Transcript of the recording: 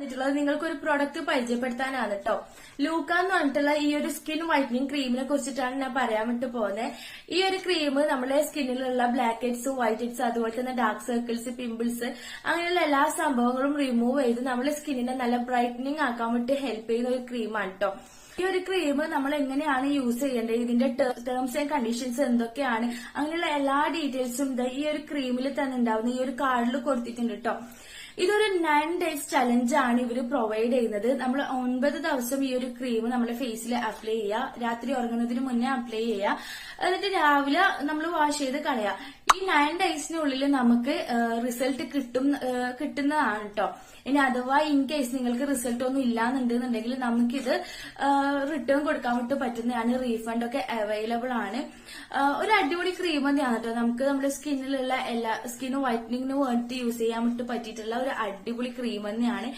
വന്നിട്ടുള്ളത് നിങ്ങൾക്ക് ഒരു പ്രോഡക്റ്റ് പരിചയപ്പെടുത്താനാണ് കേട്ടോ ലൂക്ക എന്ന് പറഞ്ഞിട്ടുള്ള ഈ ഒരു സ്കിൻ വൈറ്റനിങ് ക്രീമിനെ കുറിച്ചിട്ടാണ് ഞാൻ പറയാൻ വിട്ട് പോകുന്നത് ഈ ഒരു ക്രീം നമ്മുടെ സ്കിന്നിലുള്ള ബ്ലാക്ക് ഹെഡ്സ് വൈറ്റ് ഹെഡ്സ് അതുപോലെ തന്നെ ഡാർക്ക് സർക്കിൾസ് പിമ്പിൾസ് അങ്ങനെയുള്ള എല്ലാ സംഭവങ്ങളും റിമൂവ് ചെയ്ത് നമ്മുടെ സ്കിന്നിനെ നല്ല ബ്രൈറ്റനിങ് ആക്കാൻ വേണ്ടി ഹെൽപ്പ് ചെയ്യുന്ന ഒരു ക്രീമാണ് കേട്ടോ ഈ ഒരു ക്രീം നമ്മൾ എങ്ങനെയാണ് യൂസ് ചെയ്യേണ്ടത്? ഇതിന്റെ ടേംസ് ആൻഡ് കണ്ടീഷൻസ് എന്തൊക്കെയാണ്? അങ്ങനെയുള്ള എല്ലാ ഡീറ്റെയിൽസും ഈ ഒരു ക്രീമിൽ തന്നെ ഉണ്ടാവുന്ന ഈ ഒരു കാർഡിൽ കൊടുത്തിട്ടുണ്ട് കേട്ടോ ഇതൊരു നയൻ ഡേയ്സ് ചലഞ്ച് ആണ് ഇവർ പ്രൊവൈഡ് ചെയ്യുന്നത്. നമ്മൾ ഒൻപത് ദിവസം ഈ ഒരു ക്രീം നമ്മുടെ ഫേസിൽ അപ്ലൈ ചെയ്യുക രാത്രി ഉറങ്ങുന്നതിന് മുന്നേ അപ്ലൈ ചെയ്യുക എന്നിട്ട് രാവിലെ നമ്മൾ വാഷ് ചെയ്ത് കളയുക ഈ നയൻ ഡേയ്സിനുള്ളിൽ നമുക്ക് റിസൾട്ട് കിട്ടും കിട്ടുന്നതാണ് കേട്ടോ ഇനി അഥവാ ഇൻ കേസ് നിങ്ങൾക്ക് റിസൾട്ട് ഒന്നും ഇല്ലാന്നുണ്ടെന്നുണ്ടെങ്കിൽ നമുക്കിത് റിട്ടേൺ കൊടുക്കാൻ വേണ്ടി പറ്റുന്നതാണ്. റീഫണ്ട് ഒക്കെ അവൈലബിൾ ആണ്. ഒരു അടിപൊളി ക്രീം തന്നെയാണ് കേട്ടോ നമുക്ക് നമ്മുടെ സ്കിന്നിലുള്ള എല്ലാ സ്കിൻ വൈറ്റനിങ്ങിന് വേണ്ടി യൂസ് ചെയ്യാൻ വേണ്ടി പറ്റിയിട്ടുള്ള അടിപൊളി ക്രീം തന്നെയാണ്.